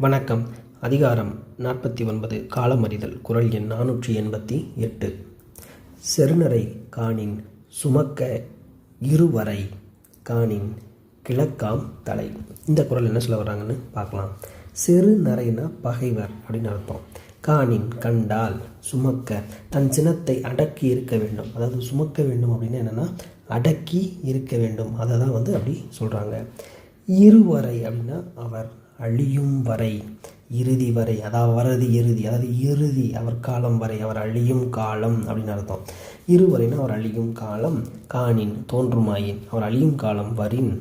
வணக்கம். அதிகாரம் நாற்பத்தி ஒன்பது. காலமறிதல். குரல் எண் நானூற்றி எண்பத்தி எட்டு. செருநரை காணின் சுமக்க இருவரை காணின் கிழக்காம் தலை. இந்த குரல் என்ன சொல்ல வர்றாங்கன்னு பார்க்கலாம். செரு நரைனா பகைவர் அப்படின்னு அர்த்தம். காணின் கண்டால் சுமக்க தன் சினத்தை அடக்கி இருக்க வேண்டும். அதாவது சுமக்க வேண்டும் அப்படின்னு என்னென்னா அடக்கி இருக்க வேண்டும். அதை தான் வந்து அப்படி சொல்கிறாங்க இருவரை அப்படின்னா அவர் அழியும் வரை இறுதி வரை அதாவது வரது இறுதி அதாவது இறுதி அவர் காலம் வரை அவர் அழியும் காலம் அப்படின்னு அர்த்தம். இருவரைனா அவர் அழியும் காலம் காணின் தோன்றுமாயின் அவர் அழியும் காலம் வரின்.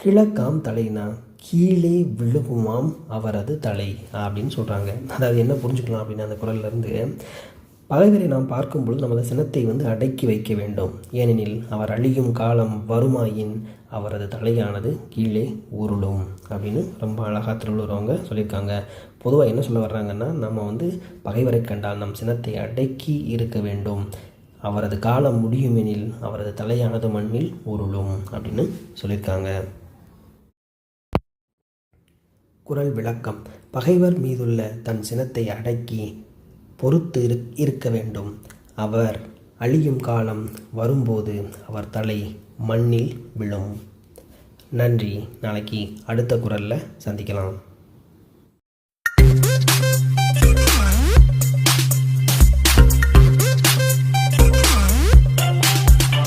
கிழக்காம் தலைனா கீழே விழுகுமாம் அவரது தலை அப்படின்னு சொல்கிறாங்க அதாவது என்ன புரிஞ்சுக்கலாம் அப்படின்னு அந்த குரல்ல இருந்து பகைவரை நாம் பார்க்கும் பொழுது நமது சினத்தை வந்து அடக்கி வைக்க வேண்டும். ஏனெனில் அவர் அழியும் காலம் வருமாயின் அவரது தலையானது கீழே உருளும் அப்படின்னு ரொம்ப அழகாக திருவள்ளுவரவங்க சொல்லியிருக்காங்க. பொதுவாக என்ன சொல்ல வர்றாங்கன்னா நம்ம வந்து பகைவரை கண்டால் நம் சினத்தை அடக்கி இருக்க வேண்டும். அவரது காலம் முடியுமெனில் அவரது தலையானது மண்ணில் உருளும் அப்படின்னு சொல்லியிருக்காங்க. குரல் விளக்கம். பகைவர் மீதுள்ள தன் சினத்தை அடக்கி பொறுத்து இருக்க வேண்டும். அவர் அழியும் காலம் வரும்போது அவர் தலை மண்ணில் விழும். நன்றி. நாளைக்கு அடுத்த குரலில் சந்திக்கலாம்.